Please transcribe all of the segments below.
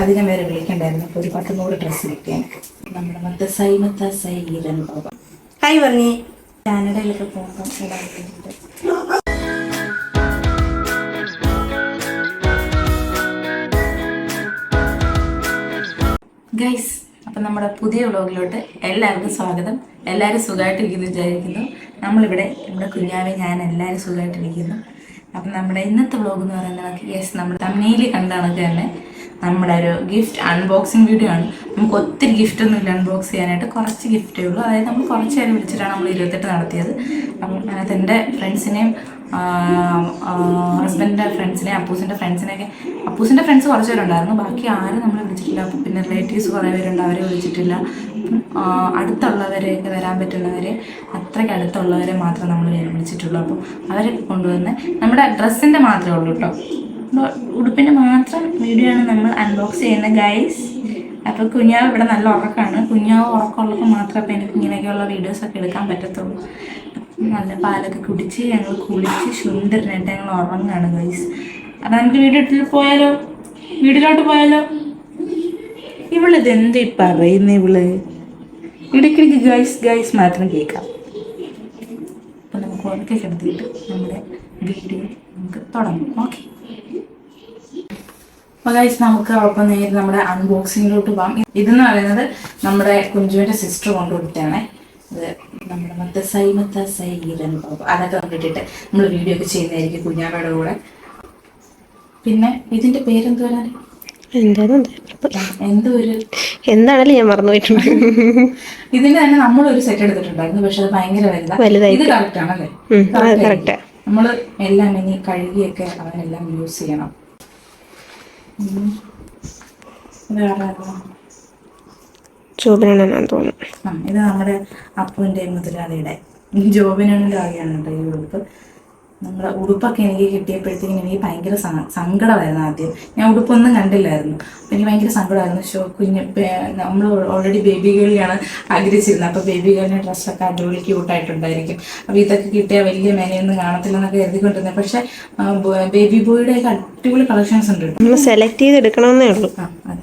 അധികം വരെ വിളിക്കണ്ടായിരുന്നു. ഒരു പത്തുനൂറ് ഡ്രസ്സ് കിട്ടിയാൽ നമ്മുടെ മത്ത സൈ മത്ത സൈ ഈരനുഭവം ഹായ് പറഞ്ഞേ കാനഡയിലൊക്കെ പോകുമ്പോൾ ഗൈസ് അപ്പം നമ്മുടെ പുതിയ വ്ളോഗിലോട്ട് എല്ലാവർക്കും സ്വാഗതം. എല്ലാവരും സുഖമായിട്ടിരിക്കുന്നു വിചാരിക്കുന്നു. നമ്മളിവിടെ നമ്മുടെ കുഞ്ഞാവെ ഞാൻ എല്ലാവരും സുഖമായിട്ടിരിക്കുന്നു അപ്പം നമ്മുടെ ഇന്നത്തെ വ്ളോഗ് എന്ന് പറയുന്നത് യെസ് നമ്മുടെ തമിഴിൽ കണ്ട കണക്ക് തന്നെ. നമ്മുടെ ഒരു ഗിഫ്റ്റ് അൺബോക്സിങ് വീഡിയോ ആണ്. നമുക്ക് ഒത്തിരി ഗിഫ്റ്റ് ഒന്നും ഇല്ല അൺബോക്സ് ചെയ്യാനായിട്ട്. കുറച്ച് ഗിഫ്റ്റേ ഉള്ളൂ അതായത് നമ്മൾ കുറച്ച് നേരം വിളിച്ചിട്ടാണ് നമ്മൾ ഇരുപത്തെട്ട് നടത്തിയത്. അപ്പം അതിനകത്ത് എന്റെ ഫ്രണ്ട്സിനെയും ഹസ്ബൻഡിന്റെ ഫ്രണ്ട്സിനെ അപ്പൂസിന്റെ ഫ്രണ്ട്സിനെയൊക്കെ അപ്പൂസിന്റെ ഫ്രണ്ട്സ് കുറച്ച് പേരുണ്ടായിരുന്നു. ബാക്കി ആരും നമ്മൾ വിളിച്ചിട്ടില്ല. പിന്നെ റിലേറ്റീവ്സ് കുറേ പേരുണ്ട്. അവരെ വിളിച്ചിട്ടില്ല. അടുത്തുള്ളവരെയൊക്കെ വരാൻ പറ്റുന്നവരെ അത്രയ്ക്ക് അടുത്തുള്ളവരെ മാത്രം നമ്മൾ വിളിച്ചിട്ടുള്ളൂ. അപ്പം അവരെ കൊണ്ടുവന്ന് നമ്മുടെ ഡ്രസ്സിന്റെ മാത്രമേ ഉള്ളൂ കേട്ടോ ഉടുപ്പിന്റെ മാത്രം വീഡിയോ ആണ് നമ്മൾ അൺബോക്സ് ചെയ്യുന്നത് ഗൈസ് അപ്പോൾ കുഞ്ഞാവ് ഇവിടെ നല്ല ഉറക്കാണ്. കുഞ്ഞാവ് ഉറക്കമുള്ളപ്പോൾ മാത്രമേ അപ്പോൾ എനിക്ക് ഇങ്ങനെയൊക്കെയുള്ള വീഡിയോസൊക്കെ എടുക്കാൻ പറ്റത്തുള്ളൂ. നല്ല പാലൊക്കെ കുടിച്ച് ഞങ്ങൾ കുളിച്ച് സുന്ദരനായിട്ട് ഞങ്ങൾ ഉറങ്ങാണ് ഗൈസ് അപ്പൊ നമുക്ക് വീട്ടിൽ പോയാലോ? വീട്ടിലോട്ട് പോയാലോ? ഇവളിത് എന്ത് പറയുന്ന ഇവൾ? ഇടയ്ക്കിടയ്ക്ക് ഗൈസ് ഗൈസ് മാത്രം കേൾക്കാം. അപ്പം നമുക്ക് ഉറക്കെ കിടത്തിയിട്ട് നമ്മുടെ വീഡിയോ നമുക്ക് തുടങ്ങാം. ഓക്കെ അപ്പോൾ ഗൈസ് നമുക്ക് ഒപ്പം നേരെ നമ്മുടെ അൺബോക്സിങ്ങിലോട്ട് പോകാം. ഇതെന്ന് പറയുന്നത് നമ്മുടെ കുഞ്ചുവിന്റെ സിസ്റ്റർ കൊണ്ടുകൊടുത്തതാണ് ഇത് നമ്മുടെ മത്തസൈ മത്തസൈ അതൊക്കെ കണ്ടിട്ട് നമ്മൾ വീഡിയോ ഒക്കെ ചെയ്യുന്നതായിരിക്കും കുഞ്ഞാവയുടെ കൂടെ. പിന്നെ ഇതിന്റെ പേരെന്ത് എന്തായാലും എന്തോ ഒരു എന്താണല്ലോ ഞാൻ മറന്നു പോയിട്ടുണ്ട്? ഇതിന്റെ തന്നെ നമ്മളൊരു സെറ്റ് എടുത്തിട്ടുണ്ടായിരുന്നു പക്ഷെ അത് ഭയങ്കര വലുതാണ് ഇത് കറക്റ്റ് ആണല്ലേ. നമ്മൾ എല്ലാം ഇനി കഴുകിയൊക്കെ അവനെല്ലാം യൂസ് ചെയ്യണം? ശോഭനാണെന്നാണ് തോന്നുന്നു. ഇത് നമ്മുടെ അപ്പുവിന്റെ മുതലാളിയുടെ. ജോബിനാണ് ആകെയാണ് കേട്ടോ ഈ ഉടുപ്പ്. നമ്മുടെ ഉടുപ്പൊക്കെ എനിക്ക് കിട്ടിയപ്പോഴത്തേക്കും എനിക്ക് ഭയങ്കര സങ്കടമായിരുന്നു ആദ്യം. ഞാൻ ഉടുപ്പൊന്നും കണ്ടില്ലായിരുന്നു. അപ്പം എനിക്ക് ഭയങ്കര സങ്കടമായിരുന്നു. ഷോ കുഞ്ഞ് നമ്മൾ ഓൾറെഡി ബേബി ഗേളിയാണ് ആഗ്രഹിച്ചിരുന്നത്. അപ്പോൾ ബേബി ഗേളിന്റെ ഡ്രസ്സൊക്കെ അടിപൊളി ക്യൂട്ടായിട്ടുണ്ടായിരിക്കും അപ്പോൾ ഇതൊക്കെ കിട്ടിയ വലിയ മെനയൊന്നും കാണത്തില്ലെന്നൊക്കെ എഴുതിക്കൊണ്ടിരുന്നത് പക്ഷേ ബേബി ബോയുടെ ഒക്കെ അടിപൊളി കളക്ഷൻസ് ഉണ്ട് നമ്മൾ സെലക്ട് ചെയ്ത് എടുക്കണമെന്നേ ഉള്ളൂ. ആ അതെ.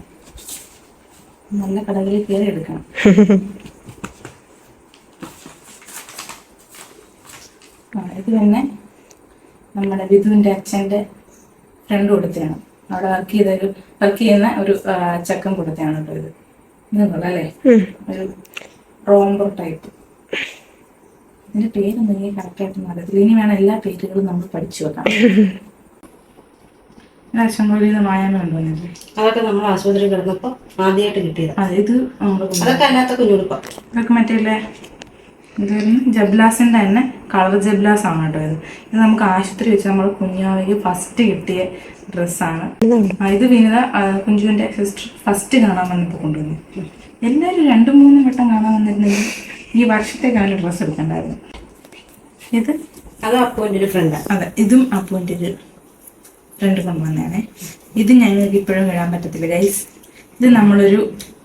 നല്ല കടകളിൽ കയറി എടുക്കണം. ആ ഇത് തന്നെ. നമ്മുടെ വിധുവിന്റെ അച്ഛന്റെ ഫ്രണ്ട് കൊടുത്തതാണ്. അവിടെ വർക്ക് ചെയ്തൊരു വർക്ക് ചെയ്യുന്ന ഒരു ചക്കൻ കൊടുത്തതാണ് കേട്ടോ ഇത്. ഇതുള്ള അല്ലേ? ഒരു റോംബർ ടൈപ്പ് ഇതിന്റെ പേരൊന്നും കറക്റ്റ് ആയിട്ട് അറിയത്തില്ല. ഇനി വേണം എല്ലാ പേരുകളും നമ്മൾ പഠിച്ചു വെക്കാം. മായാമ? അതൊക്കെ നമ്മൾ ആശുപത്രി കിടന്നപ്പോ ആദ്യമായിട്ട് കിട്ടിയത്. അതായത് ഇത് അതൊക്കെ അല്ലാത്ത കുഞ്ഞുടുപ്പ. ഇതൊക്കെ മറ്റേ എന്തായിരുന്നു ജബ്ലാസിന്റെ തന്നെ കളർ ജബ്ലാസ് ആണ് കേട്ടോ ഇത്. ഇത് നമുക്ക് ആശുപത്രി വെച്ച് നമ്മൾ കുഞ്ഞാവയ്ക്ക് ഫസ്റ്റ് കിട്ടിയ ഡ്രസ്സാണ്. ഇത് വിനിത കുഞ്ചുവിന്റെ കുഞ്ചുവിന്റെ സിസ്റ്റർ ഫസ്റ്റ് കാണാൻ വന്നപ്പോൾ കൊണ്ടുവന്നു. എല്ലാവരും രണ്ടു മൂന്ന് വട്ടം കാണാൻ വന്നിരുന്നെങ്കിൽ ഈ വർഷത്തേക്കാണ് ഡ്രസ്സ് എടുക്കണ്ടായിരുന്നു. ഇത്? അത് അപ്പോന്റെ ഒരു ഫ്രണ്ടാണ് അതെ ഇതും അപ്പുവിന്റെ ഒരു ഫ്രണ്ട് കൊണ്ടുവന്നതാണ് ഇത് ഞങ്ങൾക്ക് ഇപ്പോഴും വിടാൻ പറ്റത്തില്ല ഗൈസ് ഇത് നമ്മളൊരു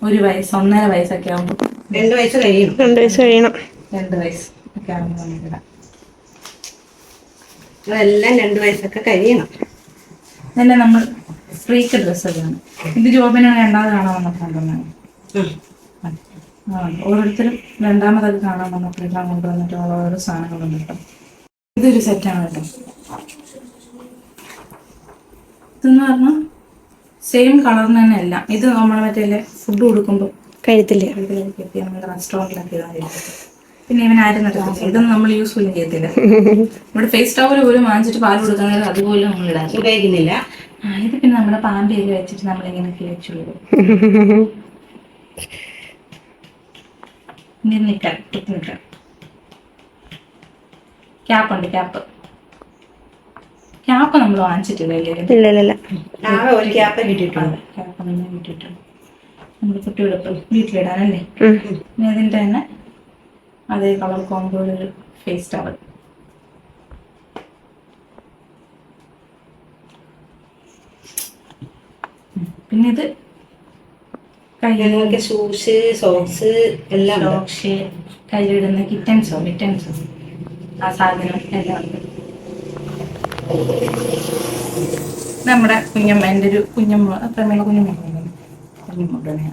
ഒരു വയസ്സ് ഒന്നര വയസ്സൊക്കെ ആകുമ്പോൾ രണ്ട് വയസ്സ് കഴിയണം. രണ്ട് വയസ്സ് കഴിയണം. രണ്ട് വയസ്സ് ഒക്കെ ആണെന്ന് ഇതെല്ലാം രണ്ട് വയസ്സൊക്കെ കഴിയണം. ഇതെല്ലാം നമ്മൾ ഫ്രീക്ക് ഡ്രസ്സൊക്കെയാണ് ഇത് ജോബിനാണ് രണ്ടാമത് കാണാൻ വന്നപ്പോൾ കൊണ്ടുവന്നാണ് ഉം. ആ ഓരോരുത്തരും രണ്ടാമതൊക്കെ കാണാൻ വന്നപ്പോഴേക്കാൻ കൊണ്ടുവന്നിട്ട് ഓരോ സാധനങ്ങളും കേട്ടോ. ഇതൊരു സെറ്റാണ് കേട്ടോ. ഇതെന്ന് പറഞ്ഞാൽ സെയിം കളറിന് തന്നെ അല്ല. ഇത് നമ്മൾ മറ്റേ ഫുഡ് കൊടുക്കുമ്പോൾ കഴുത്തില്ല നമ്മൾ റെസ്റ്റോറന്റിലൊക്കെ ഇതാണ് ഇരിക്കുന്നത്. പിന്നെ ഇവൻ ആരും നടക്കത്തില്ല ഇതൊന്നും നമ്മൾ യൂസ് പോലും ചെയ്യത്തില്ല. നമ്മുടെ ഫേസ് ടവൽ പോലും വാങ്ങിച്ചിട്ട് പാൽ കൊടുക്കുന്നത് അതുപോലെ നമ്മൾ ഇടാൻ ഉപയോഗിക്കുന്നില്ല. ആ ഇത് പിന്നെ നമ്മുടെ പാമ്പയൊക്കെ വെച്ചിട്ട് നമ്മളിങ്ങനെ കേച്ചുള്ളൂ ഇനി നിൽക്കാം ടിക്ക് നിൽക്കാം ക്യാപ്പ് ഉണ്ട് ക്യാപ്പ് ക്യാപ്പ് നമ്മൾ വാങ്ങിച്ചിട്ടില്ല ഒരു ക്യാപ്പ കിട്ടിയിട്ടുണ്ട്. ക്യാപ്പ് നമ്മൾ കിട്ടിയിട്ടുണ്ട്. നമ്മൾ കുട്ടികളൊക്കെ വീട്ടിലിടാനല്ലേ. പിന്നെ അതിന്റെ തന്നെ അതേ കളർ കോമ്പോയിൽ ഫേസ് ടവൽ പിന്നെ ഇത് കയ്യിൽ ഷൂസ് സോക്സ് എല്ലാം സോക്സ് കയ്യിലിടുന്ന കിറ്റൻസോ മിറ്റൻസോ ആ സാധനം എല്ലാം നമ്മുടെ കുഞ്ഞമ്മ എന്റെ ഒരു കുഞ്ഞമ്മ അത്രമേള കുഞ്ഞമ്മ കുഞ്ഞമ്മ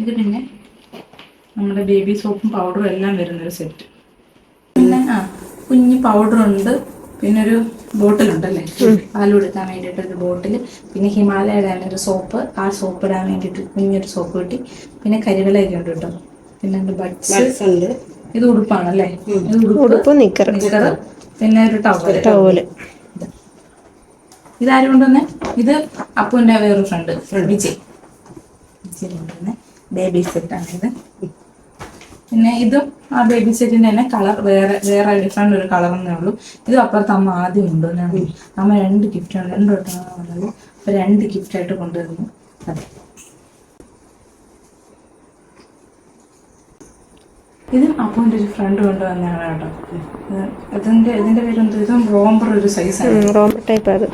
ഇത് പിന്നെ നമ്മുടെ ബേബി സോപ്പും പൗഡറും എല്ലാം വരുന്നൊരു സെറ്റ് പിന്നെ ആ കുഞ്ഞ് പൗഡറുണ്ട് പിന്നെ ഒരു ബോട്ടിലുണ്ടല്ലേ പാൽ കൊടുക്കാൻ വേണ്ടിയിട്ട് ഒരു ബോട്ടിൽ പിന്നെ ഹിമാലയയുടെ ഒരു സോപ്പ് ആ സോപ്പ് ഇടാൻ വേണ്ടിയിട്ട് കുഞ്ഞൊരു സോപ്പ് കിട്ടി. പിന്നെ കരിവിലയൊക്കെ ഉണ്ട് കേട്ടോ. പിന്നെ ബഡ്സ് ഉണ്ട്. ഇത് ഉടുപ്പാണല്ലേ? ഇത് ഉടുപ്പ് ഉടുപ്പ് നിക്കർ നിക്കർ പിന്നെ ഒരു ടവൽ ടവൽ ഇതാരും കൊണ്ടുവന്നേ ഇത് അപ്പുവിന്റെ വേറൊരു ഫ്രണ്ട് വിജയ്. വിജയ് കൊണ്ടുവന്നേ. ബേബി സെറ്റ് ആണ് ഇത്. പിന്നെ ഇതും ആ ബേബി സെറ്റിന്റെ തന്നെ കളർ വേറെ വേറെ ഡിഫറെന്റ് ഒരു കളർ എന്നേ ഉള്ളൂ. ഇത് അപ്പുറത്ത് അമ്മ ആദ്യം കൊണ്ടുവന്നാണ് അമ്മ രണ്ട് ഗിഫ്റ്റാണ് രണ്ട് വട്ടമാണ് വന്നത് അപ്പൊ രണ്ട് ഗിഫ്റ്റ് ആയിട്ട് കൊണ്ടുവന്നു അതെ. ഇതും അപ്പുവിന്റെ ഒരു ഫ്രണ്ട് കൊണ്ടുവന്നാണ് കേട്ടോ. ഇത് ഇതിന്റെ ഇതിന്റെ പേര് എന്തോ ഇതും റോംബർ ഒരു സൈസാണ് റോംബർ ടൈപ്പ് അത്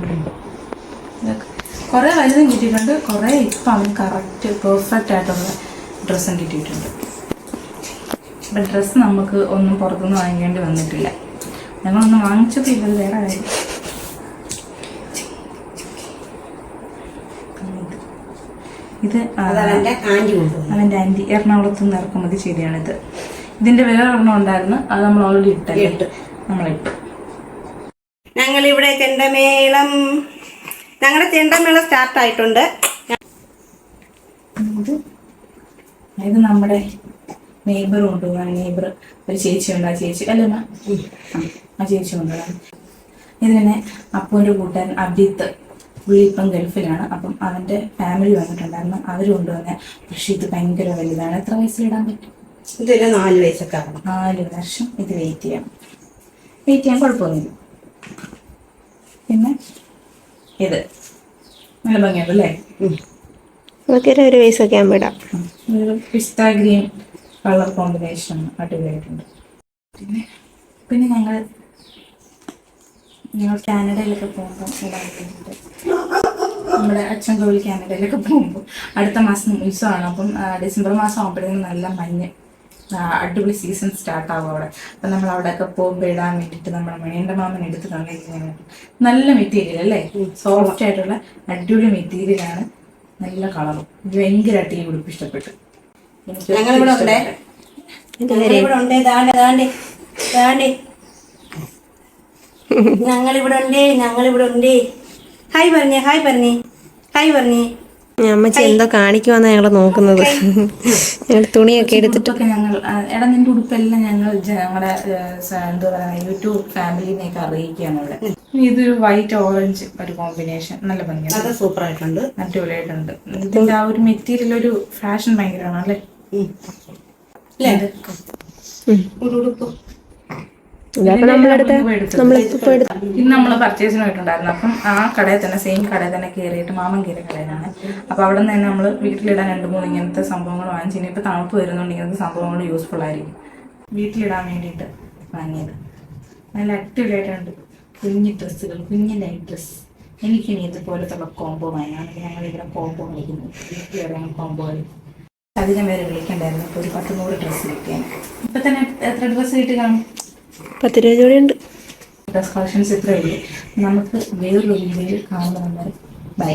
കുറെ വലുതും കിട്ടിയിട്ടുണ്ട്. കുറെ ഇപ്പം അവന് കറക്റ്റ് പെർഫെക്റ്റ് ആയിട്ടുള്ള ഡ്രസ്സും കിട്ടിയിട്ടുണ്ട്. അപ്പം ഡ്രസ്സ് നമുക്ക് ഒന്നും പുറത്തുനിന്ന് വാങ്ങിക്കേണ്ടി വന്നിട്ടില്ല. ഞങ്ങളൊന്നും വാങ്ങിച്ചതില്ല ഇല്ല വേറെ കാര്യം ഇത് അവന്റെ ആന്റി എറണാകുളത്ത് നിന്ന് ഇറക്കുമതി ശരിയാണിത് ഇതിന്റെ വില ഒരെണ്ണം ഉണ്ടായിരുന്നു. അത് നമ്മൾ ഓൾറെഡി ഇട്ട്. നമ്മളിട്ടു ഞങ്ങളിവിടെ ചെണ്ടമേളം ഞങ്ങളുടെ ചെണ്ടമേളം സ്റ്റാർട്ടായിട്ടുണ്ട് ഇത് നമ്മുടെ നെയ്ബർ കൊണ്ടുപോകാൻ നെയ്ബർ ഒരു ചേച്ചി ഉണ്ട് ആ ചേച്ചി അല്ലേ അമ്മ? ആ, ചേച്ചി കൊണ്ടുപോകാൻ ഇത് തന്നെ അപ്പൂന്റെ കൂട്ടുകാരൻ അബിത്ത്. പുള്ളി ഇപ്പം ഗൾഫിലാണ്. അപ്പം അവന്റെ ഫാമിലി വന്നിട്ടുണ്ടായിരുന്നു. അവർ കൊണ്ടുവന്നെ പക്ഷെ ഇത് ഭയങ്കര വലുതാണ്. എത്ര വയസ്സിലിടാൻ പറ്റും? ഇതൊരു നാല് വയസ്സൊക്കെ ആവണം. നാല് വർഷം ഇത് വെയിറ്റ് ചെയ്യാം. വെയിറ്റ് ചെയ്യാൻ കുഴപ്പമൊന്നുമില്ല. പിന്നെ ഇത്. നല്ല ഭംഗിയാണ് അല്ലേ ഒരു- ഒരു വയസ്സൊക്കെ ആകുമ്പോൾ ഇടാം. ഒരു പിസ്ത ഗ്രീൻ കളർ കോമ്പിനേഷൻ അടിപൊളിയായിട്ടുണ്ട്. പിന്നെ പിന്നെ ഞങ്ങൾ ഞങ്ങൾ കാനഡയിലൊക്കെ പോകുമ്പോൾ ഇതായിട്ടുണ്ട് നമ്മുടെ അച്ഛൻ കോവിൽ കാനഡയിലൊക്കെ പോകുമ്പോൾ അടുത്ത മാസം ഉത്സവമാണ്. അപ്പം ഡിസംബർ മാസം ആകുമ്പോഴേക്കും നല്ല മഞ്ഞ്. അടിപൊളി സീസൺ സ്റ്റാർട്ട് ആകും അവിടെ. അപ്പം നമ്മൾ അവിടെയൊക്കെ പോകുമ്പോൾ ഇടാൻ വേണ്ടിയിട്ട് നമ്മുടെ മണിയന്റെ മാമൻ എടുത്തിട്ടുണ്ട് ഇങ്ങനെ നല്ല മെറ്റീരിയൽ അല്ലേ? സോഫ്റ്റ് ആയിട്ടുള്ള അടിപൊളി മെറ്റീരിയലാണ്. നല്ല കളറും. ഭയങ്കരമായിട്ട് ഈ ഉടുപ്പ് ഇഷ്ടപ്പെട്ടു. എനിക്ക് ഞങ്ങളിവിടെ ഉണ്ടേ ഞങ്ങളിവിടെ ഉണ്ടേ. ദാണ്ടെ ദാണ്ടെ ദാണ്ടെ ഞങ്ങളിവിടെ ഉണ്ടേ ഞങ്ങളിവിടെ ഉണ്ടേ ഹായ് പറഞ്ഞേ ഹായ് പറഞ്ഞേ ഹായ് പറഞ്ഞേ. അമ്മച്ചി എന്തോ കാണിക്കുവാന്നാ ഞങ്ങൾ നോക്കുന്നത്. ഞങ്ങൾ തുണിയൊക്കെ എടുത്തിട്ട്. ഞങ്ങൾ എടാ നിന്റെ ഉടുപ്പെല്ലാം ഞങ്ങൾ ഞങ്ങളുടെ എന്താ പറയുക യൂട്യൂബ് ഫാമിലിനെയൊക്കെ അറിയിക്കുകയാണ് ഇവിടെ. ഇതൊരു വൈറ്റ് ഓറഞ്ച് ഒരു കോമ്പിനേഷൻ നല്ല ഭംഗിയാണ്. അത് സൂപ്പർ ആയിട്ടുണ്ട് അടിപൊളിയായിട്ടുണ്ട്. ഇതിന്റെ ആ ഒരു മെറ്റീരിയൽ ഒരു ഫാഷൻ ഭയങ്കരമാണ് അല്ലേ? ഇന്ന് നമ്മൾ പർച്ചേസിന് പോയിട്ടുണ്ടായിരുന്നു. അപ്പം ആ കടയിൽ തന്നെ സെയിം കടയിൽ തന്നെ കയറിയിട്ട് മാമൻ കയറിയ കടയിലാണ്. അപ്പോൾ അവിടെ നിന്ന് തന്നെ നമ്മൾ വീട്ടിലിടാൻ രണ്ട് മൂന്ന് ഇങ്ങനത്തെ സംഭവങ്ങൾ വാങ്ങിച്ചു ഇനി ഇപ്പൊ തണുപ്പ് വരുന്നുണ്ട് ഇങ്ങനത്തെ സംഭവങ്ങൾ യൂസ്ഫുൾ ആയിരിക്കും. വീട്ടിലിടാൻ വേണ്ടിയിട്ട് വാങ്ങിയത്. നല്ല അടിപൊളിയായിട്ടുണ്ട്. കുഞ്ഞു ഡ്രസ്സുകൾ കുഞ്ഞു നൈറ്റ് ഡ്രസ്സ് എനിക്കിനി ഇതുപോലത്തുള്ള കോംബോ വാങ്ങാൻ ഞങ്ങൾ ഇവിടെ കോംബോ കളിക്കുന്നു. വീട്ടിലിടാൻ കോംബോ കളിക്കും. അധികം പേര് വിളിക്കണ്ടായിരുന്നു. അപ്പോൾ ഒരു പത്ത് നൂറ് ഡ്രസ്സ് കിട്ടിയാൽ ഇപ്പം തന്നെ എത്ര ഡ്രസ്സ് കിട്ടി കാണും പത്ത് രൂപ ജോഡി ഉണ്ട് ഡ്രസ് കളക്ഷൻസ് ഇത്രയേ ഉള്ളൂ. നമുക്ക് വേറൊരു വീഡിയോയിൽ കാണുമ്പോൾ ബൈ